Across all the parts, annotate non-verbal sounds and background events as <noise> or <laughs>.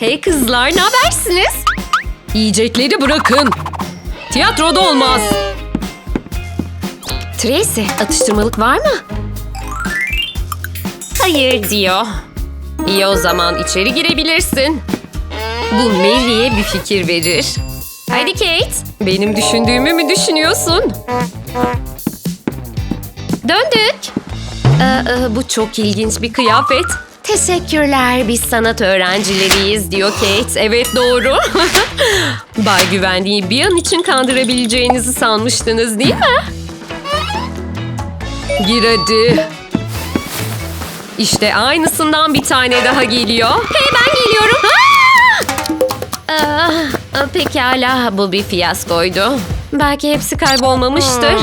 Hey kızlar, ne habersiniz? Yiyecekleri bırakın. Tiyatroda olmaz. Tracy, atıştırmalık var mı? Hayır diyor. İyi o zaman içeri girebilirsin. Bu Mary'e bir fikir verir. Hadi Kate, benim düşündüğümü mü düşünüyorsun? Döndük. Ee, e, bu çok ilginç bir kıyafet. Teşekkürler, biz sanat öğrencileriyiz diyor Kate. Evet doğru. <laughs> Bay Güvenliği bir an için kandırabileceğinizi sanmıştınız değil mi? Gir hadi. İşte aynısından bir tane daha geliyor. Hey ben geliyorum. Ah, ah, pekala bu bir fiyaskoydu. Belki hepsi kaybolmamıştır.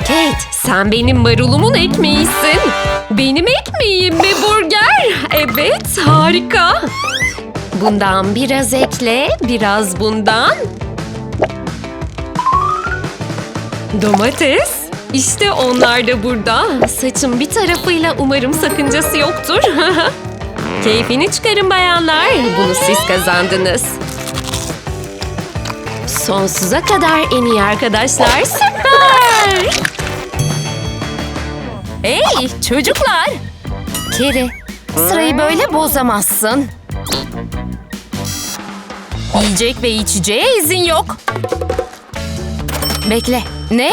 Kate sen benim marulumun ekmeğisin. Benim ekmeğim mi burger? Evet harika. Bundan biraz ekle, biraz bundan. Domates. İşte onlar da burada. Saçın bir tarafıyla umarım sakıncası yoktur. <laughs> Keyfini çıkarın bayanlar. Bunu siz kazandınız. Sonsuza kadar en iyi arkadaşlar. Süper! Hey çocuklar! Keri, sırayı böyle bozamazsın. Yiyecek ve içeceğe izin yok. Bekle. Ne?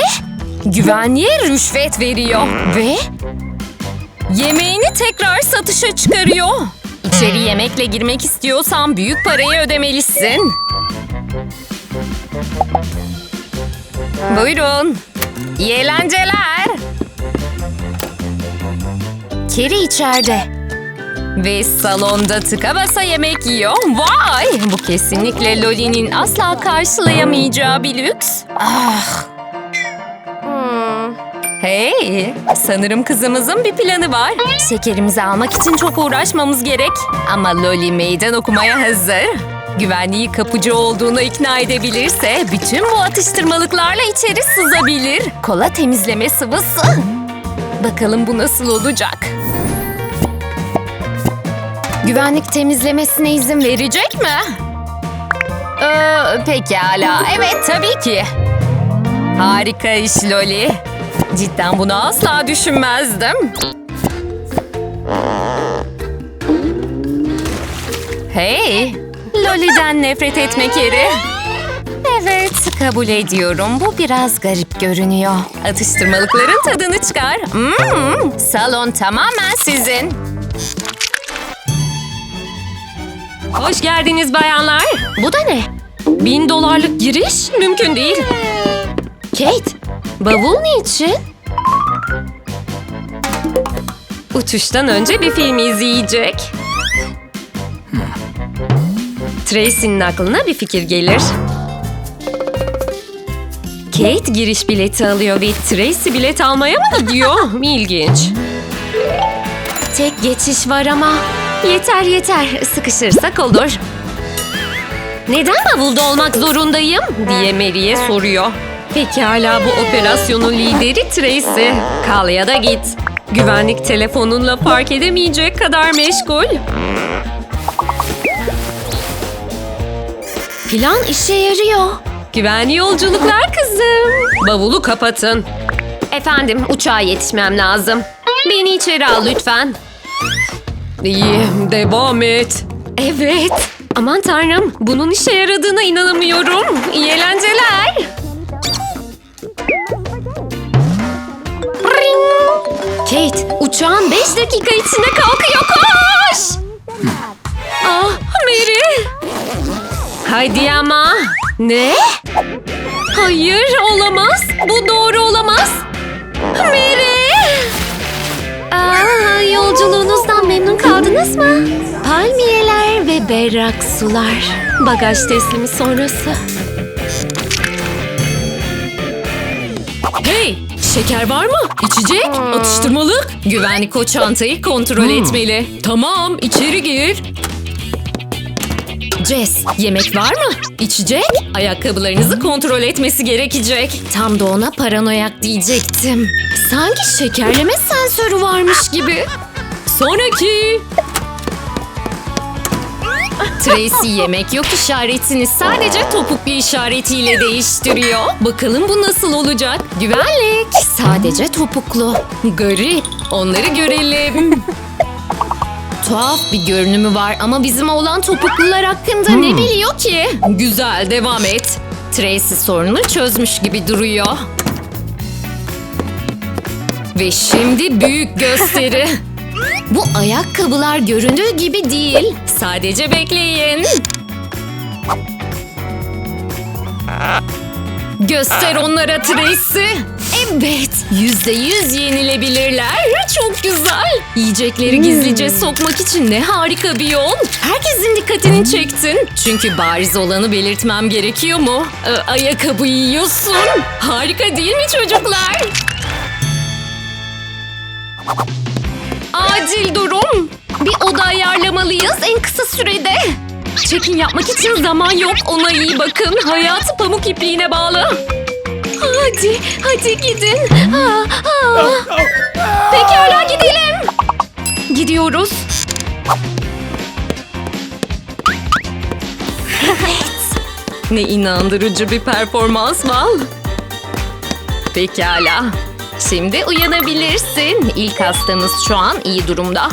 Güvenliğe rüşvet veriyor ve yemeğini tekrar satışa çıkarıyor. İçeri yemekle girmek istiyorsan büyük parayı ödemelisin. Buyurun. İyi eğlenceler. Keri içeride. Ve salonda tıka basa yemek yiyor. Vay! Bu kesinlikle Loli'nin asla karşılayamayacağı bir lüks. Ah! Hey! Sanırım kızımızın bir planı var. Şekerimizi almak için çok uğraşmamız gerek. Ama Loli meydan okumaya hazır. Güvenliği kapıcı olduğunu ikna edebilirse bütün bu atıştırmalıklarla içeri sızabilir. Kola temizleme sıvısı. Bakalım bu nasıl olacak? Güvenlik temizlemesine izin verecek mi? Ee, pekala. Evet tabii ki. Harika iş Loli. Cidden bunu asla düşünmezdim. Hey, Loli'den nefret etmek yeri. Evet, kabul ediyorum. Bu biraz garip görünüyor. Atıştırmalıkların tadını çıkar. Hmm, salon tamamen sizin. Hoş geldiniz bayanlar. Bu da ne? Bin dolarlık giriş mümkün değil. Kate, bavul niçin? Uçuştan önce bir film izleyecek. Tracy'nin aklına bir fikir gelir. Kate giriş bileti alıyor ve Tracy bilet almaya mı gidiyor? <laughs> İlginç. Tek geçiş var ama. Yeter yeter, sıkışırsak olur. Neden bavulda olmak zorundayım? diye Mary'e soruyor. Pekala bu operasyonun lideri Tracy. Kal ya da git. Güvenlik telefonunla fark edemeyecek kadar meşgul. Plan işe yarıyor. Güvenli yolculuklar kızım. Bavulu kapatın. Efendim uçağa yetişmem lazım. Beni içeri al lütfen. İyi devam et. Evet. Aman tanrım bunun işe yaradığına inanamıyorum. İyi eğlenceler. Ring. Kate uçağın 5 dakika içinde kalkıyor koş. Ah Mary. Haydi ama. Ne? Hayır olamaz. Bu doğru olamaz. Mary. Aa, yolculuğunuzdan memnun kaldınız mı? Palmiyeler ve berrak sular. Bagaj teslimi sonrası. Hey! Şeker var mı? İçecek? Atıştırmalık? Güvenlik o çantayı kontrol etmeli. Tamam, içeri gir. Jess, yemek var mı? İçecek? Ayakkabılarınızı kontrol etmesi gerekecek. Tam da ona paranoyak diyecektim. Sanki şekerleme sensörü varmış gibi. Sonraki. Tracy yemek yok işaretini sadece topuklu işaretiyle değiştiriyor. Bakalım bu nasıl olacak? Güvenlik. Sadece topuklu. Garip. Onları görelim. Tuhaf bir görünümü var ama bizim olan topuklular hakkında ne biliyor ki? Güzel devam et. Tracy sorunu çözmüş gibi duruyor. Ve şimdi büyük gösteri. <laughs> Bu ayakkabılar göründüğü gibi değil. Sadece bekleyin. Göster onlara Tracy. Evet, yüzde yüz yenilebilirler. Çok güzel. Yiyecekleri gizlice sokmak için ne harika bir yol. Herkesin dikkatini çektin. Çünkü bariz olanı belirtmem gerekiyor mu? Ee, ayakkabı yiyorsun. Harika değil mi çocuklar? Acil durum. Bir oda ayarlamalıyız en kısa sürede. Çekim yapmak için zaman yok. Ona iyi bakın. Hayatı pamuk ipliğine bağlı. Hadi, hadi gidin. Ha, ha. Pekala gidelim. Gidiyoruz. Evet. Ne inandırıcı bir performans Val. Pekala. Şimdi uyanabilirsin. İlk hastamız şu an iyi durumda.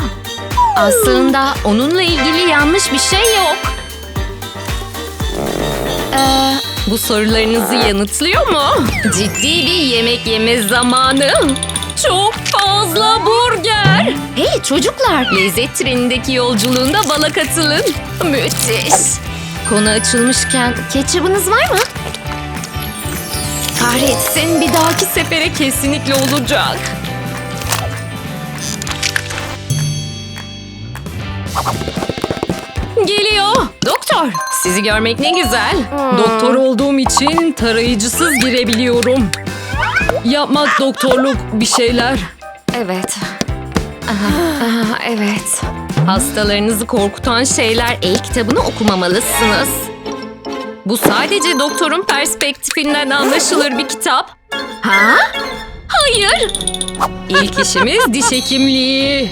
Aslında onunla ilgili yanlış bir şey yok. Ee, bu sorularınızı yanıtlıyor mu? Ciddi bir yemek yeme zamanı. Çok fazla burger. Hey çocuklar, lezzet trenindeki yolculuğunda bala katılın. Müthiş. Konu açılmışken ketçabınız var mı? Kahretsin bir dahaki sefere kesinlikle olacak. Geliyor. Doktor, sizi görmek ne güzel. Doktor olduğum için tarayıcısız girebiliyorum. Yapmak doktorluk bir şeyler. Evet. Aha, aha, evet. Hastalarınızı korkutan şeyler el kitabını okumamalısınız. Bu sadece doktorun perspektifinden anlaşılır bir kitap. Ha? Hayır. İlk işimiz diş hekimliği.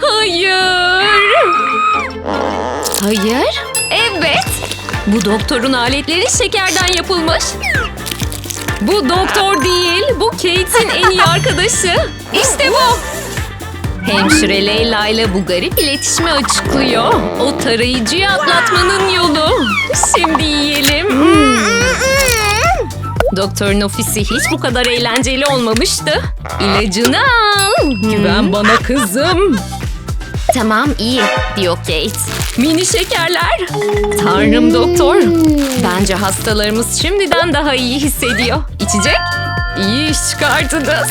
Hayır. Hayır. Evet. Bu doktorun aletleri şekerden yapılmış. Bu doktor değil. Bu Kate'in en iyi <laughs> arkadaşı. İşte bu. Hemşire Leyla ile bu garip iletişimi açıklıyor. O tarayıcıyı atlatmanın yolu. Şimdi yiyelim. Doktorun ofisi hiç bu kadar eğlenceli olmamıştı. İlacını al. Güven bana kızım. Tamam iyi diyor Kate. Mini şekerler. Tanrım doktor. Bence hastalarımız şimdiden daha iyi hissediyor. İçecek? İyi iş çıkardınız. <laughs>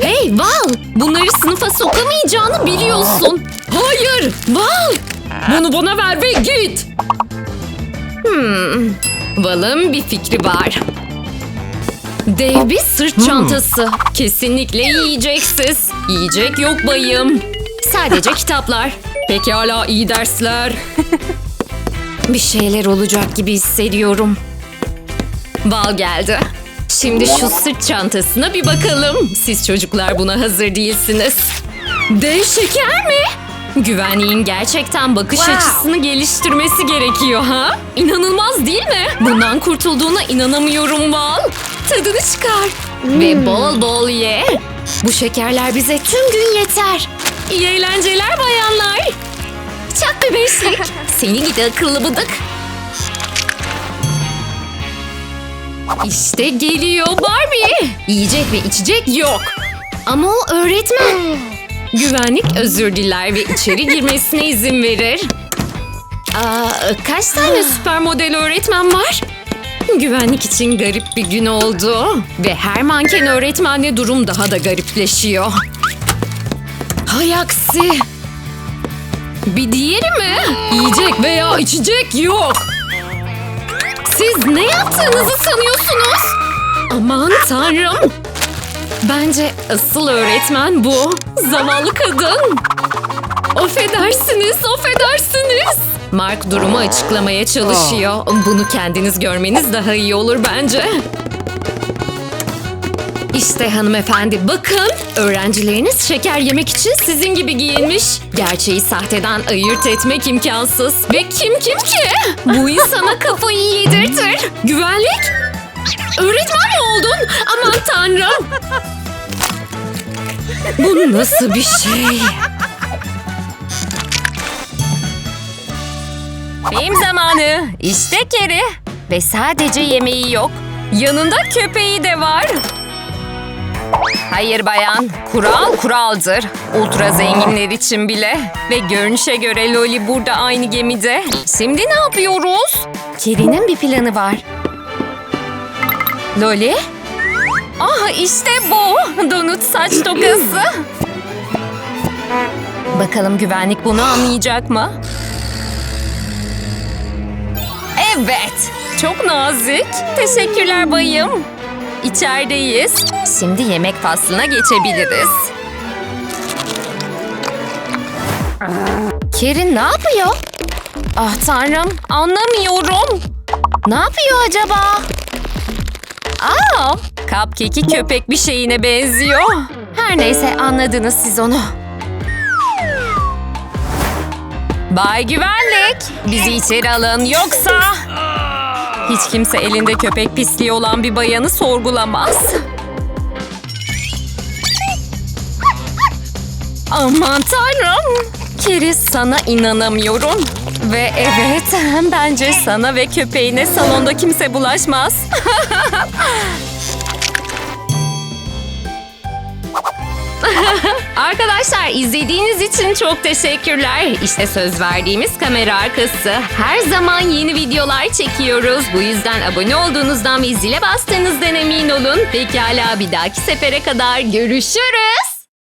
hey Val! Bunları sınıfa sokamayacağını biliyorsun. Hayır! Val! Bunu bana ver ve git. Hmm. Val'ın bir fikri var. Dev bir sırt çantası. Kesinlikle yiyeceksiz. Yiyecek yok bayım. Sadece kitaplar. Pekala iyi dersler. <laughs> bir şeyler olacak gibi hissediyorum. Val geldi. Şimdi şu sırt çantasına bir bakalım. Siz çocuklar buna hazır değilsiniz. Dev şeker mi? Güvenliğin gerçekten bakış açısını geliştirmesi gerekiyor ha? İnanılmaz değil mi? Bundan kurtulduğuna inanamıyorum Val. Tadını çıkar. Ve bol bol ye. Bu şekerler bize tüm gün yeter. İyi eğlenceler bayanlar. Çak bir beşlik. <laughs> Seni gidi akıllı bıdık. İşte geliyor Barbie. Yiyecek ve içecek yok. Ama o öğretmen. Güvenlik özür diler ve içeri girmesine izin verir. Aa, kaç tane süper model öğretmen var? Güvenlik için garip bir gün oldu. Ve her manken öğretmenle durum daha da garipleşiyor. Hay aksi. Bir diğeri mi? Yiyecek veya içecek yok. Siz ne yaptığınızı sanıyorsunuz? Aman tanrım. Bence asıl öğretmen bu. Zavallı kadın. Affedersiniz, affedersiniz. Mark durumu açıklamaya çalışıyor. Bunu kendiniz görmeniz daha iyi olur bence. İşte hanımefendi bakın. Öğrencileriniz şeker yemek için sizin gibi giyinmiş. Gerçeği sahteden ayırt etmek imkansız. Ve kim kim ki? Bu insana kafayı yedirtir. Güvenlik? Öğretmen mi oldun? Aman tanrım. Bu nasıl bir şey? Film zamanı. İşte Keri. Ve sadece yemeği yok. Yanında köpeği de var. Hayır bayan, kural kuraldır. Ultra zenginler için bile. Ve görünüşe göre Loli burada aynı gemide. Şimdi ne yapıyoruz? Keri'nin bir planı var. Loli? Ah işte bu. Donut saç tokası. Bakalım güvenlik bunu anlayacak mı? Evet. Çok nazik. Teşekkürler bayım. İçerideyiz. Şimdi yemek faslına geçebiliriz. Kerin ne yapıyor? Ah tanrım anlamıyorum. Ne yapıyor acaba? Aa, cupcake'i köpek bir şeyine benziyor. Her neyse anladınız siz onu. Bay Güvenlik, bizi içeri alın yoksa... Hiç kimse elinde köpek pisliği olan bir bayanı sorgulamaz. Aman tanrım. Keri sana inanamıyorum. Ve evet bence sana ve köpeğine salonda kimse bulaşmaz. <laughs> Arkadaşlar izlediğiniz için çok teşekkürler. İşte söz verdiğimiz kamera arkası. Her zaman yeni videolar çekiyoruz. Bu yüzden abone olduğunuzdan ve zile bastığınızdan emin olun. Pekala bir dahaki sefere kadar görüşürüz.